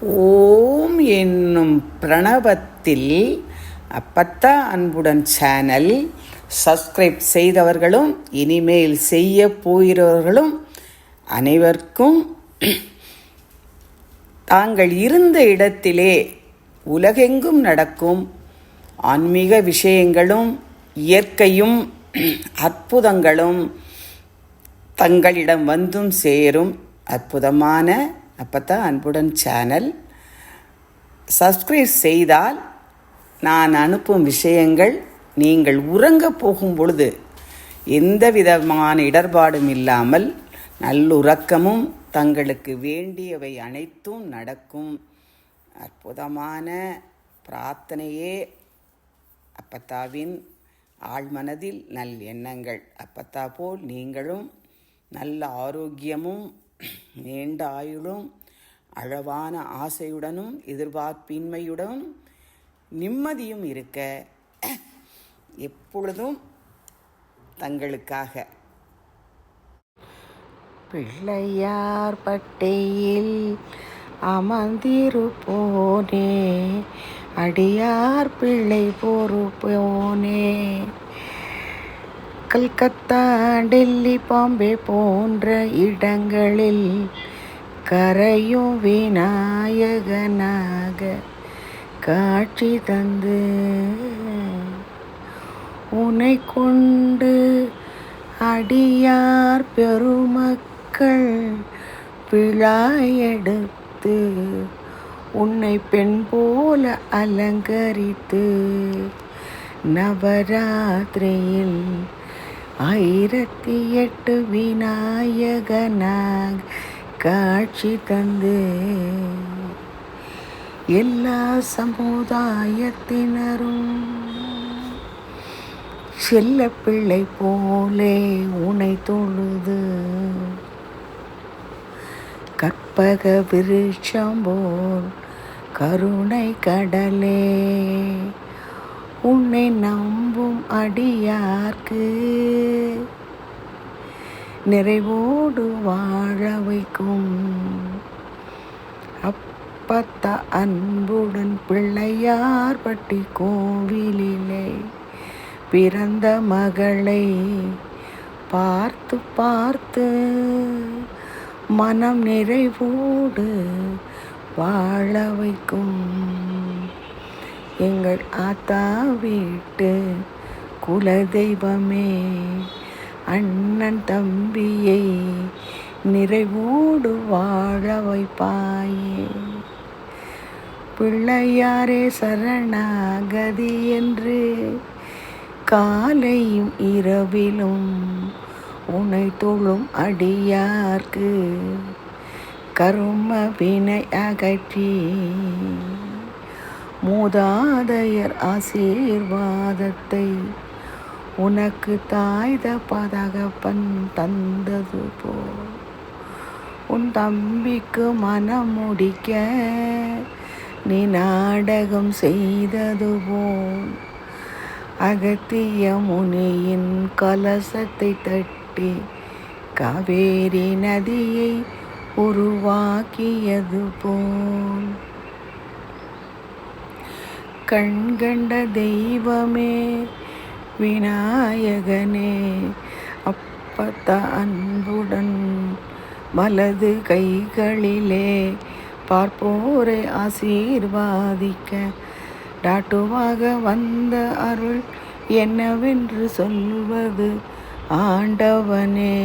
ஓம் என்னும் பிரணவத்தில் அப்பத்தா அன்புடன் சேனல் சப்ஸ்கிரைப் செய்தவர்களும் இனிமேல் செய்ய போகிறவர்களும் அனைவருக்கும் தாங்கள் இருந்த இடத்திலே உலகெங்கும் நடக்கும் ஆன்மீக விஷயங்களும் இயற்கையும் அற்புதங்களும் தங்களிடம் வந்தும் சேரும் அற்புதமான அப்பத்தான் அன்புடன் சேனல் சப்ஸ்கிரைப் செய்தால் நான் அனுப்பும் விஷயங்கள் நீங்கள் உறங்க போகும் பொழுது எந்த விதமான இடர்பாடும் இல்லாமல் நல்லுறக்கமும் தங்களுக்கு வேண்டியவை அனைத்தும் நடக்கும். அற்புதமான பிரார்த்தனையே அப்பத்தாவின் ஆழ்மனதில் நல் எண்ணங்கள். அப்பத்தா போல் நீங்களும் நல்ல ஆரோக்கியமும் நீண்ட ஆயுளும் அழவான ஆசையுடனும் எதிர்பார்ப்பின்மையுடனும் நிம்மதியும் இருக்க எப்பொழுதும் தங்களுக்காக. பிள்ளையார் பட்டையில் அமர்ந்திருப்போனே அடியார் பிள்ளை பொறுப்போனே. கல்கத்தா டெல்லி பாம்பே போன்ற இடங்களில் கரையும் விநாயகனாக காட்சி தந்து உனை கொண்டு அடியார் பெருமக்கள் விழா எடுத்து உன்னை பெண் போல அலங்கரித்து நவராத்திரியில் ஆயிரத்தி எட்டு விநாயகனாக காட்சி தந்து எல்லா சமுதாயத்தினரும் செல்ல பிள்ளை போலே உனை தொழுது. கற்பக விருட்சம் போல் கருணை கடலே. உன்னை நம்பும் அடியார்க்கு. நிறைவோடு வாழ வைக்கும் அப்பத்த அன்புடன் பிள்ளையார் பட்டி கோவிலிலே பிறந்த மகளை பார்த்து பார்த்து மனம் நிறைவோடு வாழ வைக்கும். எங்கள் ஆத்தா வீட்டு குலதெய்வமே. அண்ணன் தம்பியை நிறைவோடு வாழ வைப்பாயே. பிள்ளையாரே சரணாகதி என்று காலையும் இரவிலும் உனை தொழும் அடியார்க்கு கரும வினை அகற்றி. மூதாதையர் ஆசீர்வாதத்தை உனக்கு தாய்த பதகப்பன் தந்தது போ உன் தம்பிக்கு மனம் முடிக்க நீ நாடகம் செய்தது போல். அகத்திய முனியின் கலசத்தை தட்டி காவேரி நதியை உருவாக்கியது போல். கண்கண்ட தெய்வமே விநாயகனே அப்பத்த அன்புடன் வலது கைகளிலே பார்ப்போரை ஆசீர்வாதிக்க. டாட்டுவாக வந்த அருள் என்னவென்று சொல்வது ஆண்டவனே.